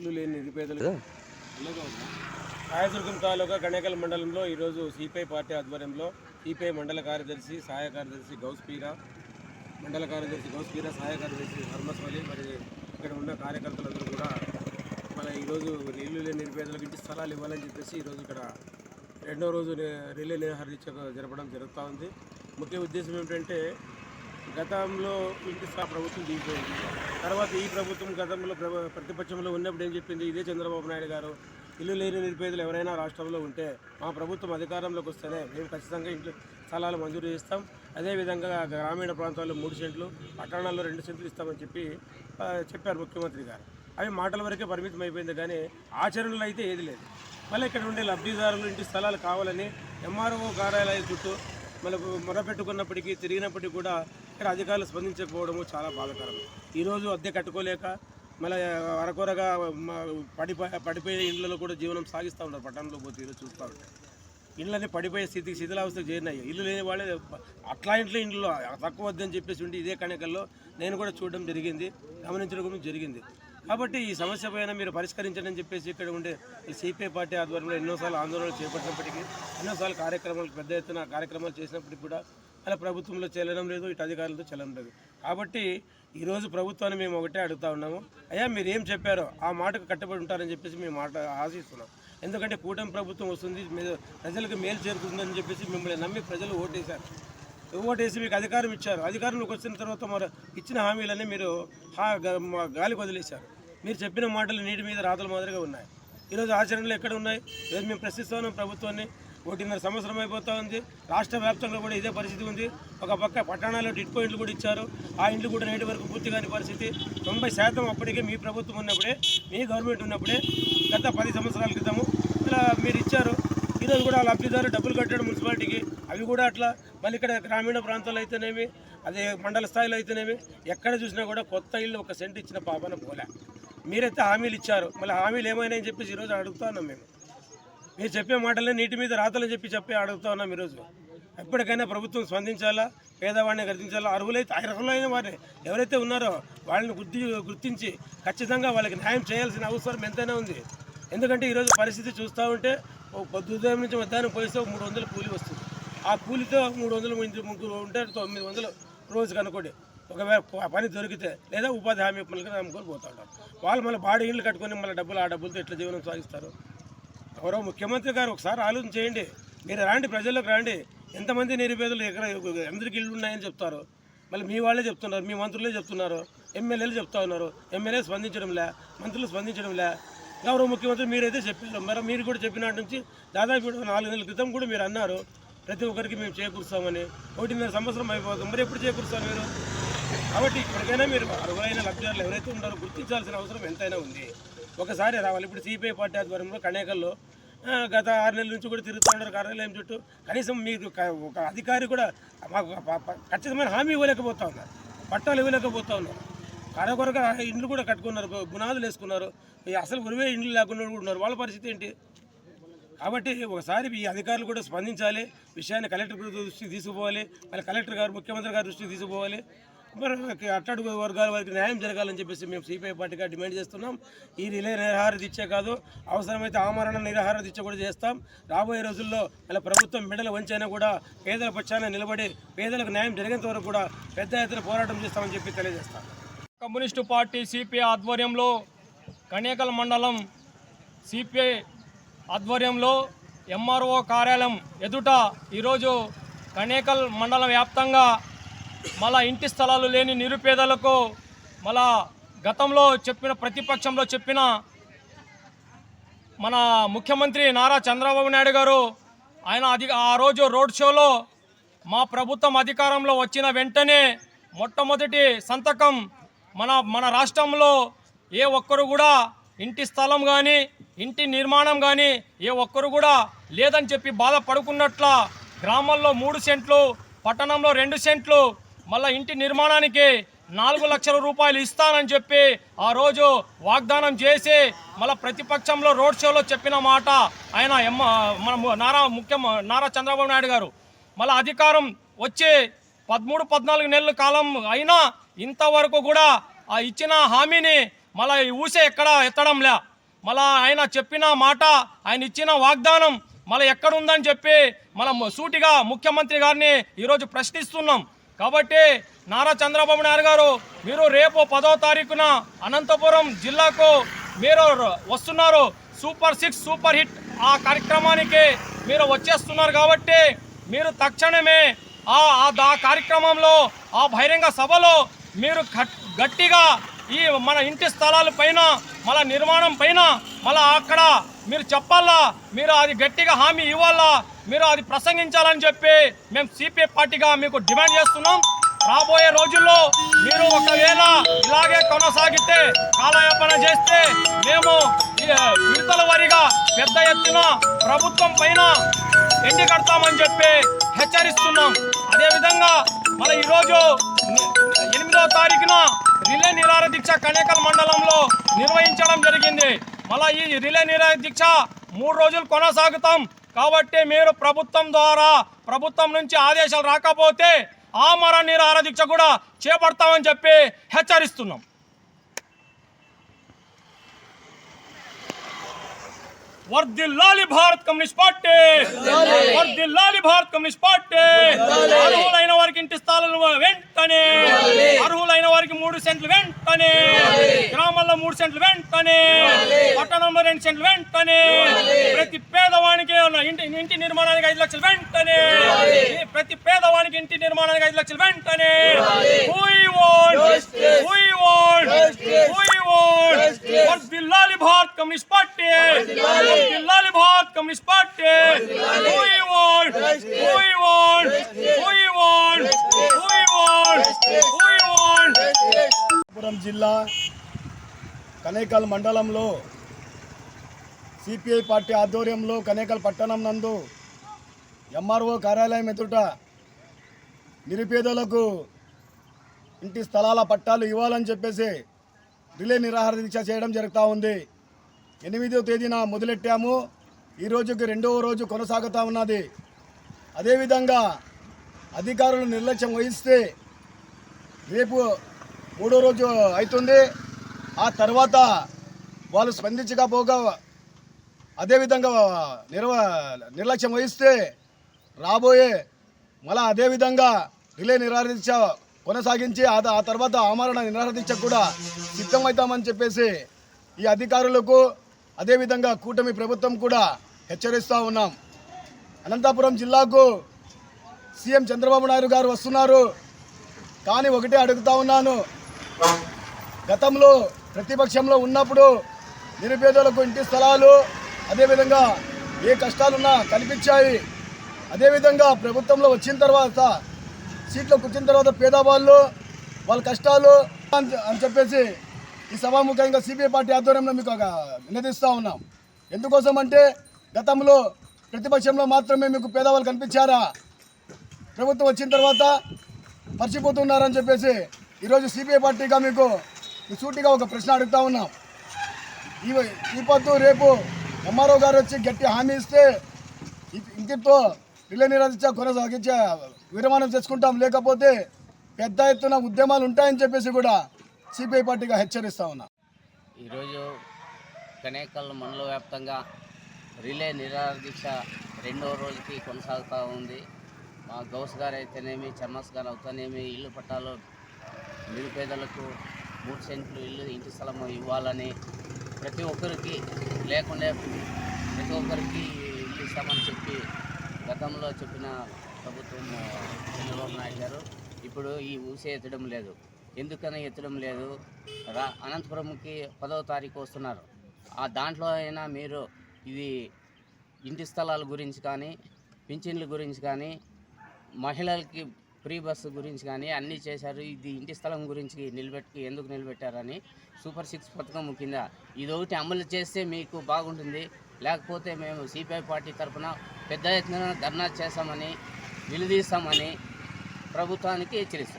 ఇల్లు లేని నిరుపేదలు రాయదుర్గం తాలూకా గణేకల్ మండలంలో ఈరోజు సిపిఐ పార్టీ ఆధ్వర్యంలో సిపిఐ మండల కార్యదర్శి సహాయ కార్యదర్శి గౌస్ పీరా మండల కార్యదర్శి గౌస్ పీరా సహాయ కార్యదర్శి హర్మస్వలి మరి ఇక్కడ ఉన్న కార్యకర్తలందరూ కూడా మన ఈరోజు ఇల్లు లేని నిరుపేదలకు ఇంటి స్థలాలు ఇవ్వాలని చెప్పేసి ఈరోజు ఇక్కడ రెండో రోజు రిలే నిరాహారీక్ష జరపడం జరుగుతూ ఉంది. ముఖ్య ఉద్దేశం ఏమిటంటే గతంలో ఇంటి ప్రభుత్వం దిగిపోయింది. తర్వాత ఈ ప్రభుత్వం గతంలో ప్రతిపక్షంలో ఉన్నప్పుడు ఏం చెప్పింది? ఇదే చంద్రబాబు నాయుడు గారు. ఇల్లు లేని నిరుపేదలు ఎవరైనా రాష్ట్రంలో ఉంటే మా ప్రభుత్వం అధికారంలోకి వస్తేనే మేము ఖచ్చితంగా ఇంట్లో స్థలాలు మంజూరు చేస్తాం. అదేవిధంగా గ్రామీణ ప్రాంతాల్లో మూడు సెంట్లు పట్టణాల్లో రెండు సెంట్లు ఇస్తామని చెప్పి చెప్పారు ముఖ్యమంత్రి గారు. అవి మాటల వరకే పరిమితం అయిపోయింది కానీ ఆచరణలో అయితే ఏది లేదు. మళ్ళీ ఇక్కడ ఉండే లబ్ధిదారులు ఇంటి స్థలాలు కావాలని ఎంఆర్ఓ కార్యాలయం చుట్టూ మనకు మొరపెట్టుకున్నప్పటికీ తిరిగినప్పటికీ కూడా ఇక్కడ అధికారులు స్పందించకపోవడము చాలా బాధాకరం. ఈరోజు అద్దె కట్టుకోలేక మళ్ళీ అరకొరగా పడిపోయే పడిపోయే ఇళ్ళలో కూడా జీవనం సాగిస్తూ ఉన్నారు. పట్టణంలో పోతే ఈరోజు చూస్తూ ఉంటారు ఇళ్ళని పడిపోయే స్థితికి శిథిలావస్థకు చేరినాయి. ఇల్లు లేని వాళ్ళే అట్లా ఇంట్లో ఇంట్లో తక్కువ వద్దని చెప్పేసి ఉండి ఇదే కణికల్లో నేను కూడా చూడడం జరిగింది గమనించడం కూడా జరిగింది. కాబట్టి ఈ సమస్య పైన మీరు పరిష్కరించండి అని చెప్పేసి ఇక్కడ ఉండే సిపిఐ పార్టీ ఆధ్వర్యంలో ఎన్నోసార్లు ఆందోళనలు చేపట్టినప్పటికీ ఎన్నోసార్లు కార్యక్రమాలు పెద్ద ఎత్తున కార్యక్రమాలు చేసినప్పటికీ కూడా అలా ప్రభుత్వంలో చెల్లడం లేదు ఇటు అధికారులతో చెల్లడం లేదు. కాబట్టి ఈరోజు ప్రభుత్వాన్ని మేము ఒకటే అడుగుతా ఉన్నాము. అయ్యా మీరు ఏం చెప్పారో ఆ మాటకు కట్టుబడి ఉంటారని చెప్పేసి మేము మాట ఆశిస్తున్నాం. ఎందుకంటే కూటమి ప్రభుత్వం వస్తుంది ప్రజలకు మేలు చేరుతుందని చెప్పేసి మిమ్మల్ని నమ్మి ప్రజలు ఓటేశారు. ఓటేసి మీకు అధికారం ఇచ్చారు. అధికారంలోకి వచ్చిన తర్వాత మరి ఇచ్చిన హామీలన్నీ మీరు హా గాలికి వదిలేశారు. మీరు చెప్పిన మాటలు నీటి మీద రాతల మాదిరిగా ఉన్నాయి. ఈరోజు ఆచరణలో ఎక్కడ ఉన్నాయి? ఈరోజు మేము ప్రశ్నిస్తున్నాం ప్రభుత్వాన్ని ఒకటిన్నర సంవత్సరం అయిపోతూ ఉంది. రాష్ట్ర వ్యాప్తంగా కూడా ఇదే పరిస్థితి ఉంది. ఒక పక్క పట్టణాల్లో డిట్కో ఇండ్లు కూడా ఇచ్చారు. ఆ ఇండ్లు కూడా నేటి వరకు పూర్తి కాని పరిస్థితి. తొంభై శాతం అప్పటికే మీ ప్రభుత్వం ఉన్నప్పుడే మీ గవర్నమెంట్ ఉన్నప్పుడే గత పది సంవత్సరాల క్రితము ఇలా మీరు ఇచ్చారు. ఈరోజు కూడా లబ్ధిదారు డబ్బులు కట్టాడు మున్సిపాలిటీకి. అవి కూడా అట్లా మళ్ళీ ఇక్కడ గ్రామీణ ప్రాంతాల్లో అయితేనేమి అదే మండల స్థాయిలో అయితేనేమి ఎక్కడ చూసినా కూడా కొత్త ఇల్లు ఒక సెంట్ ఇచ్చిన పాపన పోలే మీరైతే హామీలు ఇచ్చారు. మళ్ళీ హామీలు ఏమైనాయని చెప్పేసి ఈరోజు అడుగుతా ఉన్నాం మేము. మీరు చెప్పే మాటలే నీటి మీద రాతలని చెప్పి చెప్పి అడుగుతా ఉన్నాం ఈరోజు. ఎప్పటికైనా ప్రభుత్వం స్పందించాలా? పేదవాడిని గుర్తించాలా అర్హులైతే అర్హులైన వారిని ఎవరైతే ఉన్నారో వాళ్ళని గుర్తి గుర్తించి ఖచ్చితంగా వాళ్ళకి న్యాయం చేయాల్సిన అవసరం ఎంతైనా ఉంది. ఎందుకంటే ఈరోజు పరిస్థితి చూస్తూ ఉంటే ఓ ఉదయం నుంచి మధ్యాహ్నం పోయిస్తే ఒక మూడు వందలు కూలి వస్తుంది. ఆ కూలితో మూడు వందలు ముందు ముగ్గురు ఉంటే తొమ్మిది వందలు రోజు కనుకోండి ఒకవేళ పని దొరికితే లేదా ఉపాధి హామీ పనులకి నమ్ముకొని పోతా ఉంటారు వాళ్ళు మళ్ళీ బాడీ ఇళ్ళు కట్టుకొని మళ్ళీ డబ్బులు ఆ డబ్బులతో ఎట్లా జీవనం సాగిస్తారు? ఎవరో ముఖ్యమంత్రి గారు ఒకసారి ఆలోచన చేయండి. మీరు రాండి ప్రజల్లోకి రాండి. ఎంతమంది నిరుపేదలు ఎక్కడ అందరికి ఇళ్ళు ఉన్నాయని చెప్తారు. మళ్ళీ మీ వాళ్ళే చెప్తున్నారు మీ మంత్రులే చెప్తున్నారు ఎమ్మెల్యేలు చెప్తా ఉన్నారు. ఎమ్మెల్యే స్పందించడంలే మంత్రులు స్పందించడంలే గౌరవ ముఖ్యమంత్రి మీరైతే చెప్పారు. మరి మీరు కూడా చెప్పినట్టు నుంచి దాదాపు నాలుగు నెలల క్రితం కూడా మీరు అన్నారు ప్రతి ఒక్కరికి మేము చేకూరుస్తామని. ఒకటిన్నర సంవత్సరం అయిపోతుంది. మరి ఎప్పుడు చేకూరుస్తారు మీరు? కాబట్టి ఇప్పటికైనా మీరు అర్హులైన లబ్ధిదారులు ఎవరైతే ఉన్నారో గుర్తించాల్సిన అవసరం ఎంతైనా ఉంది. ఒకసారి రావాలి. ఇప్పుడు సిపిఐ పార్టీ ఆధ్వర్యంలో కణేకల్లో గత ఆరు నెలల నుంచి కూడా తిరుగుతూ ఉన్నారు కార్యాలయం చుట్టూ. కనీసం మీకు ఒక అధికారి కూడా మాకు ఖచ్చితమైన హామీ ఇవ్వలేకపోతా ఉన్నారు. పట్టాలు ఇవ్వలేకపోతా ఉన్నారు. కరకొరగా ఇండ్లు కూడా కట్టుకున్నారు. బునాదులు వేసుకున్నారు. అసలు ఉరివే ఇండ్లు లేకుండా కూడా ఉన్నారు. వాళ్ళ పరిస్థితి ఏంటి? కాబట్టి ఒకసారి ఈ అధికారులు కూడా స్పందించాలి. విషయాన్ని కలెక్టర్ దృష్టికి తీసుకుపోవాలి. మళ్ళీ కలెక్టర్ గారు ముఖ్యమంత్రి గారి దృష్టికి తీసుకుపోవాలి. మరి అట్టడుగు వర్గాల వారికి న్యాయం జరగాలని చెప్పేసి మేము సిపిఐ పార్టీగా డిమాండ్ చేస్తున్నాం. ఈ రిలే నిరాహార దీక్ష కాదు అవసరమైతే ఆమరణ నిరాహార దీక్ష కూడా చేస్తాం. రాబోయే రోజుల్లో ఇలా ప్రభుత్వం మెడల వంచైనా కూడా పేదల పక్షాన నిలబడి పేదలకు న్యాయం జరిగేంత వరకు కూడా పెద్ద ఎత్తున పోరాటం చేస్తామని చెప్పి తెలియజేస్తాం. కమ్యూనిస్టు పార్టీ సిపిఐ ఆధ్వర్యంలో కణేకల్ మండలం సిపిఐ ఆధ్వర్యంలో ఎంఆర్ఓ కార్యాలయం ఎదుట ఈరోజు కణేకల్ మండలం వ్యాప్తంగా మళ్ళా ఇంటి స్థలాలు లేని నిరుపేదలకు మళ్ళా గతంలో చెప్పిన ప్రతిపక్షంలో చెప్పిన మన ముఖ్యమంత్రి నారా చంద్రబాబు నాయుడు గారు ఆయన అధి ఆ రోజు రోడ్ షోలో మా ప్రభుత్వం అధికారంలో వచ్చిన వెంటనే మొట్టమొదటి సంతకం మన మన రాష్ట్రంలో ఏ ఒక్కరు కూడా ఇంటి స్థలం కానీ ఇంటి నిర్మాణం కానీ ఏ ఒక్కరు కూడా లేదని చెప్పి బాధపడుకున్నట్ల గ్రామాల్లో మూడు సెంట్లు పట్టణంలో రెండు సెంట్లు మళ్ళీ ఇంటి నిర్మాణానికి నాలుగు లక్షల రూపాయలు ఇస్తానని చెప్పి ఆ రోజు వాగ్దానం చేసి మళ్ళీ ప్రతిపక్షంలో రోడ్ షోలో చెప్పిన మాట ఆయన ఎమ్మ మన నారా ముఖ్య నారా చంద్రబాబు నాయుడు గారు. మళ్ళీ అధికారం వచ్చి పదమూడు పద్నాలుగు నెలల కాలం అయినా ఇంతవరకు కూడా ఆ ఇచ్చిన హామీని మళ్ళీ ఊసే ఎక్కడ ఎత్తడం లే. మళ్ళీ ఆయన చెప్పిన మాట ఆయన ఇచ్చిన వాగ్దానం మళ్ళీ ఎక్కడ ఉందని చెప్పి మనం సూటిగా ముఖ్యమంత్రి గారిని ఈరోజు ప్రశ్నిస్తున్నాం. కాబట్టి నారా చంద్రబాబు నాయుడు గారు మీరు రేపు పదో తారీఖున అనంతపురం జిల్లాకు మీరు వస్తున్నారు. సూపర్ సిక్స్ సూపర్ హిట్ ఆ కార్యక్రమానికి మీరు వచ్చేస్తున్నారు కాబట్టి మీరు తక్షణమే ఆ దా కార్యక్రమంలో ఆ బహిరంగ సభలో మీరు గట్టిగా ఈ మన ఇంటి స్థలాల పైన మళ్ళా నిర్మాణం పైన మళ్ళా అక్కడ మీరు చెప్పాలా మీరు అది గట్టిగా హామీ ఇవ్వాలా మీరు అది ప్రసంగించాలని చెప్పి మేము సిపిఐ పార్టీగా మీకు డిమాండ్ చేస్తున్నాం. రాబోయే రోజుల్లో మీరు ఒకవేళ ఇలాగే కొనసాగితే కాలయాపన చేస్తే మేము విడతల వారీగా పెద్ద ఎత్తున ప్రభుత్వం పైన ఎండి కడతామని చెప్పి హెచ్చరిస్తున్నాం. అదేవిధంగా మన ఈరోజు ఎనిమిదవ తారీఖున రిలే నిరార దీక్ష కనేకల్ మండలంలో నిర్వహించడం జరిగింది. మళ్ళీ ఈ రిలే నిరార దీక్ష మూడు రోజులు కొనసాగుతాం. కాబట్టి మీరు ప్రభుత్వం ద్వారా ప్రభుత్వం నుంచి ఆదేశాలు రాకపోతే ఆమర నిరాహార దీక్ష కూడా చేపడతామని చెప్పి హెచ్చరిస్తున్నాం. వర్దిల్లాలి భారత్ కమ్యూనిస్ట్ పార్టీ! వర్దిల్లాలి భారత్ కమ్యూనిస్ట్ పార్టీ! అర్హులైన వారికి ఇంటి స్థలాలు వెంటనే! అర్హులైన వారికి మూడు సెంట్లు వెంటనే! గ్రామాల్లో మూడు సెంట్లు వెంటనే! పట్టణంలో రెండు సెంట్లు వెంటనే! ప్రతి పేదవానికి ఉన్న ఇంటి ఇంటి నిర్మాణానికి ఐదు లక్షలు వెంటనే ప్రతి పేదవానికి ఇంటి నిర్మాణానికి ఐదు లక్షలు. వెంటనే. వర్ధిల్లాలి భారత్ కమ్యూనిస్ట్ పార్టీ వర్ధిల్లాలి భారత్ కమ్యూనిస్ట్ పార్టీ జిల్లా కనేకల్ మండలంలో సిపిఐ పార్టీ ఆధ్వర్యంలో కనేకల్ పట్టణం నందు ఎంఆర్ఓ కార్యాలయం ఎదుట నిరుపేదలకు ఇంటి స్థలాల పట్టాలు ఇవ్వాలని చెప్పేసి రిలే నిరాహార దీక్ష చేయడం జరుగుతూ ఉంది. ఎనిమిదో తేదీన మొదలెట్టాము. ఈ రోజుకి రెండవ రోజు కొనసాగుతూ ఉన్నది. అదేవిధంగా అధికారులు నిర్లక్ష్యం వహిస్తే రేపు మూడో రోజు అవుతుంది. ఆ తర్వాత వాళ్ళు స్పందించకపోగా అదేవిధంగా నిర్వ నిర్లక్ష్యం వహిస్తే రాబోయే మళ్ళీ అదేవిధంగా రిలే నిరాదీక్ష కొనసాగించి ఆ ఆ తర్వాత ఆమరణ నిరాదీక్ష కూడా సిద్ధమవుతామని చెప్పేసి ఈ అధికారులకు అదేవిధంగా కూటమి ప్రభుత్వం కూడా హెచ్చరిస్తూ ఉన్నాం. అనంతపురం జిల్లాకు సీఎం చంద్రబాబు నాయుడు గారు వస్తున్నారు. కానీ ఒకటే అడుగుతా ఉన్నాను. గతంలో ప్రతిపక్షంలో ఉన్నప్పుడు నిరుపేదలకు ఇంటి స్థలాలు అదేవిధంగా ఏ కష్టాలున్నా కనిపించాయి అదేవిధంగా ప్రభుత్వంలో వచ్చిన తర్వాత సీట్లో కూర్చున్న తర్వాత పేదవాళ్ళు వాళ్ళ కష్టాలు అని అని చెప్పేసి ఈ సభాముఖంగా సిపిఐ పార్టీ ఆధ్వర్యంలో మీకు ఒక నిలదీస్తూ ఉన్నాం. ఎందుకోసం అంటే గతంలో ప్రతిపక్షంలో మాత్రమే మీకు పేదవాళ్ళు కనిపించారా? ప్రభుత్వం వచ్చిన తర్వాత మర్చిపోతున్నారని చెప్పేసి ఈరోజు సిపిఐ పార్టీగా మీకు ఈ సూటిగా ఒక ప్రశ్న అడుగుతా ఉన్నాం. ఈ ఈ పొద్దు రేపు ఎంఆర్ఓ గారు వచ్చి గట్టి హామీ ఇస్తే ఇంటితో రిలే నిరాధించ కొనసాగించే విరమణం చేసుకుంటాం. లేకపోతే పెద్ద ఎత్తున ఉద్యమాలు ఉంటాయని చెప్పేసి కూడా సిపిఐ పార్టీగా హెచ్చరిస్తా ఉన్నా. ఈరోజు కనేకల్ మండల వ్యాప్తంగా రిలే నిరాహార రెండో రోజుకి కొనసాగుతూ ఉంది. మా గౌస్ గారు అయితేనేమి చర్మస్ గారు అవుతానేమి ఇల్లు పట్టాలు నిరుపేదలకు మూడు సెంట్లు ఇల్లు ఇంటి స్థలము ఇవ్వాలని ప్రతి ఒక్కరికి లేకుండా ప్రతి ఒక్కరికి ఇల్లు ఇస్తామని చెప్పి గతంలో చెప్పిన ప్రభుత్వం చంద్రబాబు నాయుడు గారు ఇప్పుడు ఈ ఊసే ఎత్తడం లేదు. ఎందుకని ఎత్తడం లేదు? రా అనంతపురంకి పదవ తారీఖు వస్తున్నారు. ఆ దాంట్లో అయినా మీరు ఇది ఇంటి స్థలాల గురించి కానీ పింఛన్ల గురించి కానీ మహిళలకి ఫ్రీ బస్సు గురించి కానీ అన్నీ చేశారు. ఇది ఇంటి స్థలం గురించి నిలబెట్టి ఎందుకు నిలబెట్టారని సూపర్ సిక్స్ పథకం కింద ఇది ఒకటి అమలు చేస్తే మీకు బాగుంటుంది. లేకపోతే మేము సిపిఐ పార్టీ తరఫున పెద్ద ఎత్తున ధర్నా చేస్తామని నిలదీస్తామని ప్రభుత్వానికి హెచ్చరిస్తాం